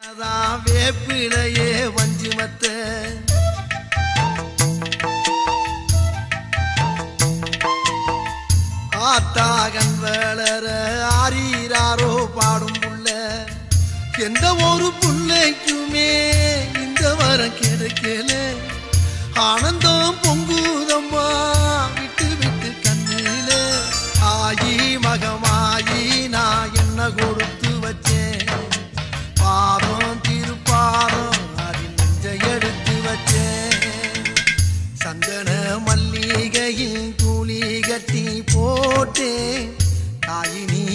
அதான் வேப்பிலையே வஞ்சிமத்த ஆத்தாகன் வேளர ஆரீராரோ பாடும் புள்ள. எந்த ஒரு புள்ளைக்குமே இந்த வரம் கிடைக்கல. ஆனந்தம் பொங்குதம்மா விட்டு விட்டு கண்ணில. ஆயி சந்தன மல்லிகையில் தூளி கட்டி போட்டே தாயினி